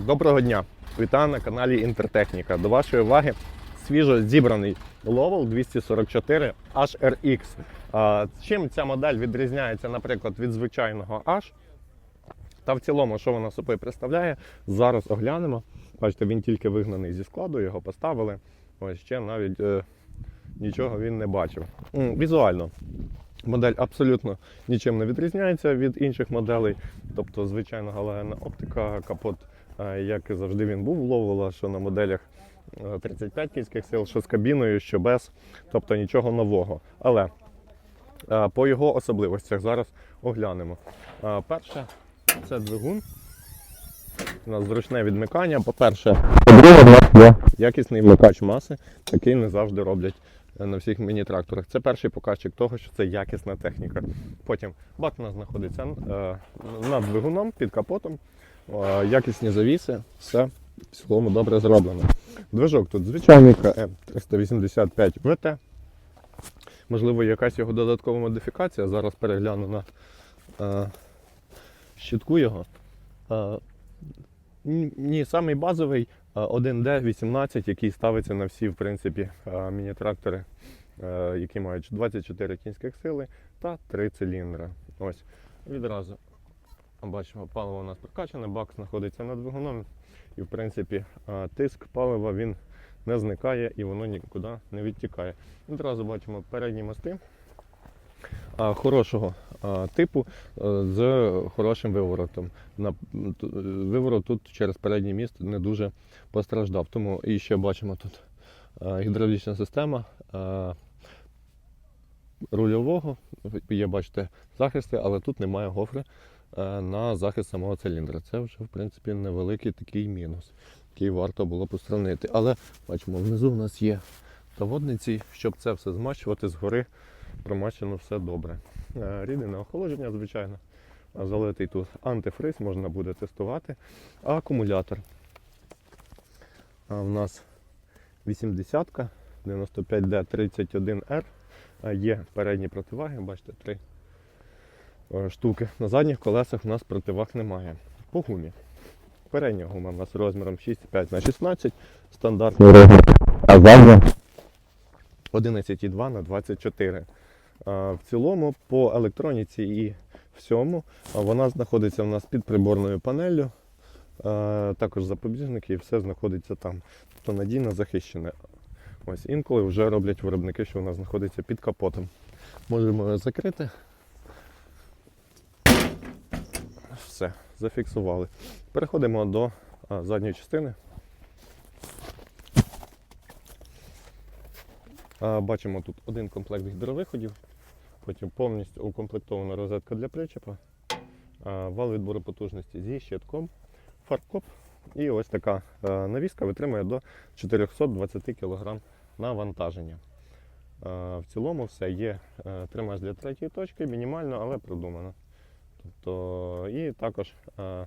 Доброго дня! Вітаю на каналі Інтертехніка. До вашої уваги свіжо зібраний Lowell 244 HRX. Чим ця модель відрізняється, наприклад, від звичайного H? Та в цілому, що вона собою представляє, зараз оглянемо. Бачите, він тільки вигнаний зі складу, його поставили. Ось ще навіть е, нічого він не бачив. Візуально. Модель абсолютно нічим не відрізняється від інших моделей. Тобто, звичайно, галогенна оптика, капот, як і завжди він був ловила, що на моделях е, 35 кінських сил, що з кабіною, що без, тобто нічого нового. Але е, по його особливостях зараз оглянемо. Е, Перше, це двигун. У нас зручне відмикання. По-перше, по-друге, у нас є якісний вмикач маси, такий не завжди роблять е, на всіх міні-тракторах. Це перший показчик того, що це якісна техніка. Потім бак у нас знаходиться е, над двигуном, під капотом, е, якісні завіси, все в цілому добре зроблено. Движок тут звичайний КМ 385 ВТ. Можливо, якась його додаткова модифікація. Зараз перегляну на е, щитку його. Е, ні, самий базовий е, 1D18, який ставиться на всі, в принципі, е, міні-трактори, е, які мають 24 кінських сили та 3 циліндри. Ось. Відразу бачимо, паливо у нас прокачане, бак знаходиться над двигуном. І, в принципі, е, тиск палива він не зникає і воно нікуди не відтікає. Відразу бачимо передні мости хорошого типу з хорошим виворотом. Е, виворот тут через передній міст не дуже постраждав. Тому і ще бачимо тут а, гідравлічна система рульового. Є, бачите, захисти, але тут немає гофри на захист самого циліндра. Це вже, в принципі, невеликий такий мінус, який варто було б устранити. Але бачимо, внизу в нас є заводниці, щоб це все змащувати згори промащено все добре. Е, Рідне охолодження, звичайно. Залитий тут антифриз, можна буде тестувати. А акумулятор. А в нас 80-ка, 95D31R. Є передні противаги, бачите, три е, штуки. На задніх колесах у нас противаг немає. По гумі. Передня гума у нас розміром 6,5 на 16 стандартний розмір. А задня 11,2 на 24. В цілому по електроніці і всьому вона знаходиться у нас під приборною панеллю. Також запобіжники і все знаходиться там. Тобто надійно захищене. Ось інколи вже роблять виробники, що вона знаходиться під капотом. Можемо закрити. Все, зафіксували. Переходимо до задньої частини. Бачимо тут один комплект гідровиходів, потім повністю укомплектована розетка для причепа, вал відбору потужності зі щитком, фаркоп і ось така навіска витримує до 420 кг навантаження. В цілому все є е, тримач для третьої точки, мінімально, але продумано. Тобто, і також е,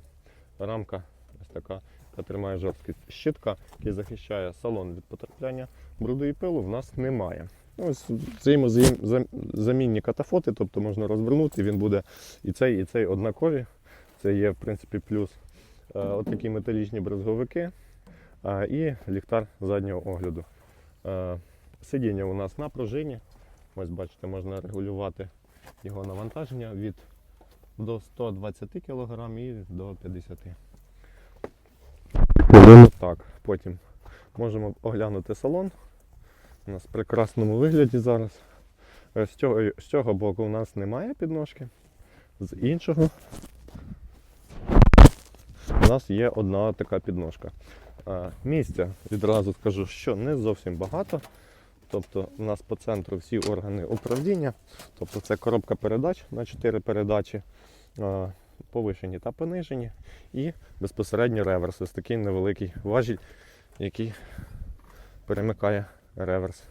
рамка ось така, яка тримає жорсткість. Щитка, який захищає салон від потрапляння бруду і пилу, в нас немає. Ну, Ось взаємозамінні катафоти, тобто можна розвернути, він буде і цей, і цей однакові. Це є, в принципі, плюс. Е, От такі металічні брезговики е, і ліхтар заднього огляду. Е, Сидіння у нас на пружині. Ось бачите, можна регулювати його навантаження від до 120 кг і до 50 Так, потім можемо оглянути салон. У нас в прекрасному вигляді зараз. З цього, з цього боку у нас немає підножки. З іншого у нас є одна така підножка. Місця відразу скажу, що не зовсім багато. Тобто у нас по центру всі органи управління. Тобто це коробка передач на 4 передачі, повишені та понижені. І безпосередньо реверс. Ось такий невеликий важіль, який перемикає реверс.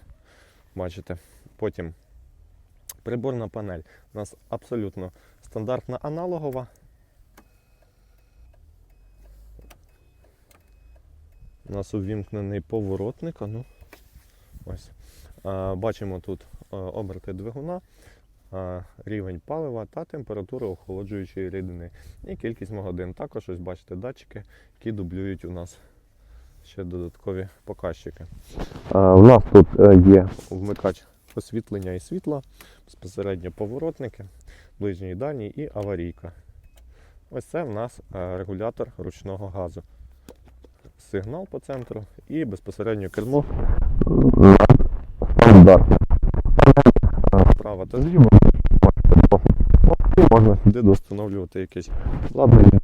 Бачите. Потім приборна панель. У нас абсолютно стандартна аналогова. У нас увімкнений поворотник. а Ну, ось. Бачимо тут оберти двигуна. рівень палива та температуру охолоджуючої рідини. І кількість годин. Також ось бачите датчики, які дублюють у нас ще додаткові показчики. У нас тут е, є вмикач освітлення і світла, безпосередньо поворотники, ближній і дальній і аварійка. Ось це в нас е, регулятор ручного газу. Сигнал по центру і безпосередньо кермо стандартне. Справа та зліва можна сюди достановлювати якесь обладнання.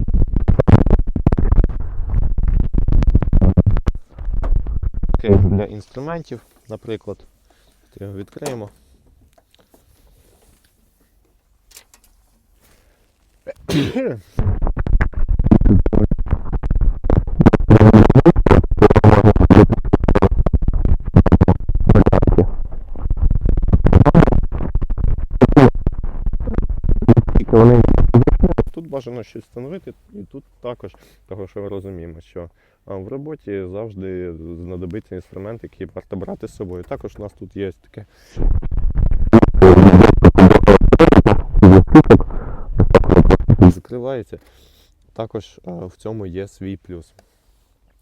Кейс для інструментів, наприклад. Його відкриємо. Бажано щось встановити, і тут також, того що ми розуміємо, що в роботі завжди знадобиться інструмент, який варто брати з собою. Також у нас тут є таке. Закривається. Також в цьому є свій плюс.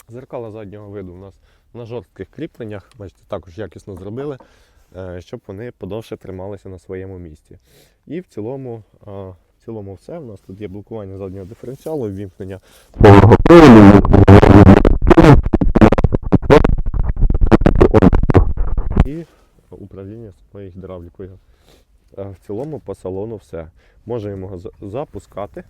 Зеркала заднього виду у нас на жорстких кріпленнях, бачите, також якісно зробили, е, щоб вони подовше трималися на своєму місці. І в цілому, в цілому все. У нас тут є блокування заднього диференціалу, ввімкнення приводу, і управління своєю гідравлікою. Е, В цілому по салону все. Можемо його запускати.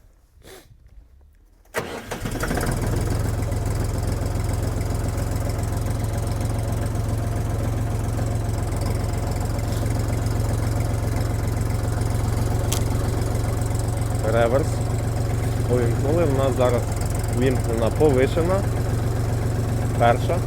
Реверс. Увімкнули. У нас зараз вімкнена повишена. Перша.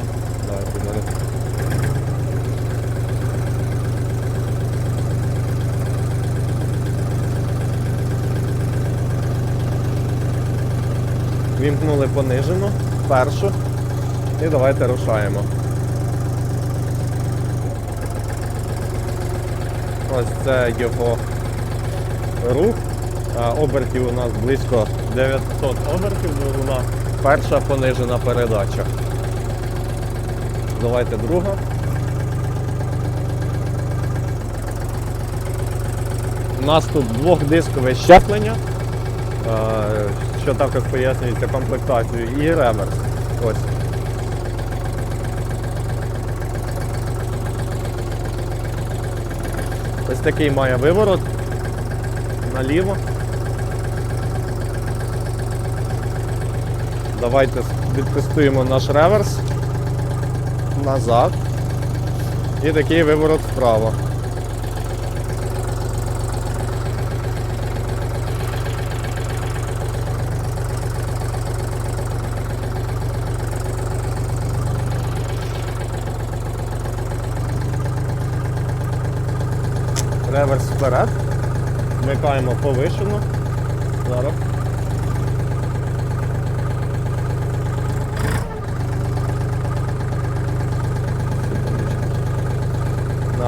Вімкнули понижену, першу. І давайте рушаємо. Ось це його рух. Обертів у нас близько 900 обертів двигуна. Перша понижена передача. Давайте друга. У нас тут двохдискове щеплення, що також пояснюється комплектацією, і реверс. Ось. Ось такий має виворот наліво. Давайте відтестуємо наш реверс назад. І такий виворот вправо. Реверс вперед. Вмикаємо повишену. Зараз.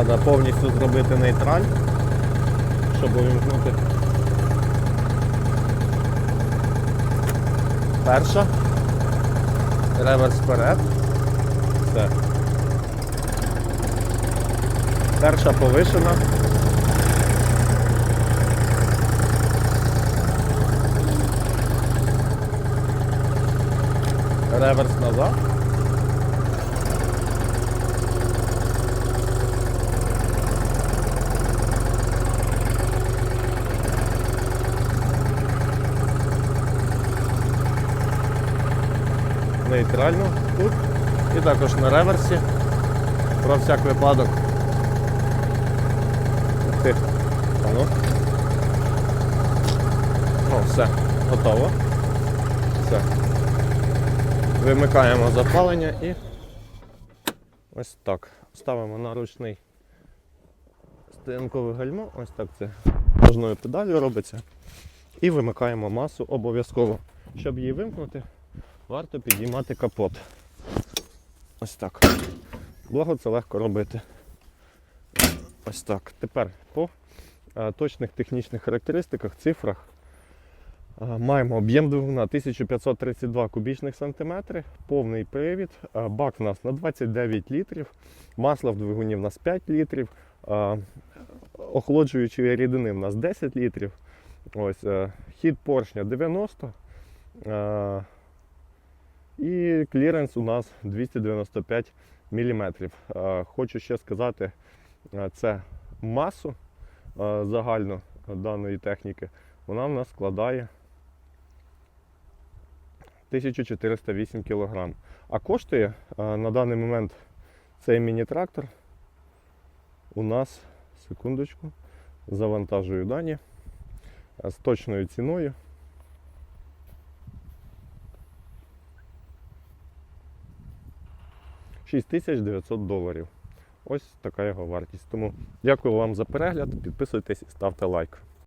Треба повністю зробити нейтраль, щоб увімкнути. Перша. Реверс вперед. Все. Перша повишена. Реверс назад. Нейтрально тут. І також на реверсі. Про всяк випадок. Ти. А ну. О, все, готово. Все. Вимикаємо запалення і ось так. Ставимо на ручний стоянкове гальмо, ось так це ножною педалью робиться. І вимикаємо масу обов'язково. Щоб її вимкнути, варто підіймати капот. Ось так. Благо це легко робити. Ось так. Тепер по е, точних технічних характеристиках, цифрах. Е, Маємо об'єм двигуна 1532 кубічних сантиметри, повний привід, е, бак в нас на 29 літрів, масло в двигуні в нас 5 літрів, охолоджуючої рідини в нас 10 літрів. Ось, хід поршня 90. Е, кліренс у нас 295 мм. Хочу ще сказати, е, це масу е, загально даної техніки. Вона в нас складає 1408 кг. А коштує е, на даний момент цей міні-трактор у нас, секундочку, завантажую дані е, з точною ціною. – 6900 доларів. Ось така його вартість. Тому дякую вам за перегляд. Підписуйтесь і ставте лайк.